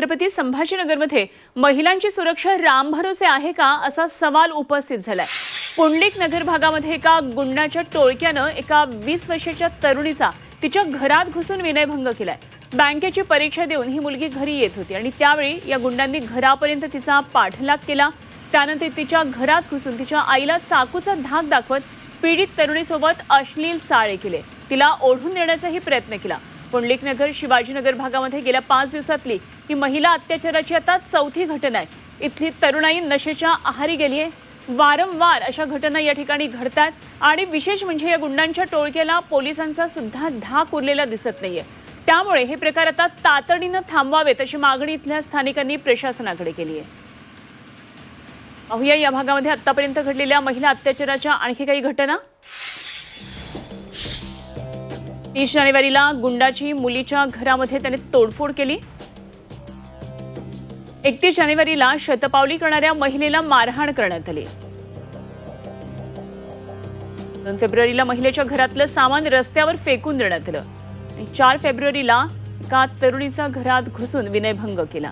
छत्रपती संभाजीनगरमध्ये महिलांची सुरक्षा रामभरोसे आहे का असा सवाल उपस्थित झालाय. पुंडलिक नगर भागामध्ये एका गुंडाच्या टोळक्यानं एका वीस वर्षाच्या तरुणीचा तिच्या घरात घुसून विनयभंग केलाय. बँकेची परीक्षा देऊन ही मुलगी घरी येत होती आणि त्यावेळी या गुंडांनी घरापर्यंत तिचा पाठलाग केला. त्यानंतर तिच्या घरात घुसून तिच्या आईला चाकूचा धाक दाखवत पीडित तरुणीसोबत अश्लील चाळे केले. तिला ओढून देण्याचाही प्रयत्न केला. पुंडलिकनगर शिवाजीनगर भागामध्ये गेल्या पाच दिवसातली ही महिला अत्याचाराची आता चौथी घटना आहे. इथली तरुणाई नशेच्या आहारी गेली आहे. वारंवार अशा घटना या ठिकाणी घडतात आणि विशेष म्हणजे या गुंडांच्या टोळक्याला पोलिसांचा सुद्धा धाक उरलेला दिसत नाहीये. त्यामुळे हे प्रकार आता तातडीनं थांबवावेत अशी मागणी इथल्या स्थानिकांनी प्रशासनाकडे केली आहे. अहुया या भागामध्ये आतापर्यंत घडलेल्या महिला अत्याचाराच्या आणखी काही घटना. तीस जानेवारीला गुंडाची मुलीच्या घरामध्ये त्याने तोडफोड केली. एकतीस जानेवारीला शतपावली करणाऱ्या महिलेला मारहाण करण्यात आली. दोन फेब्रुवारीला महिलेच्या घरातलं सामान रस्त्यावर फेकून देण्यात आलं. चार फेब्रुवारीला एका तरुणीचा घरात घुसून विनयभंग केला.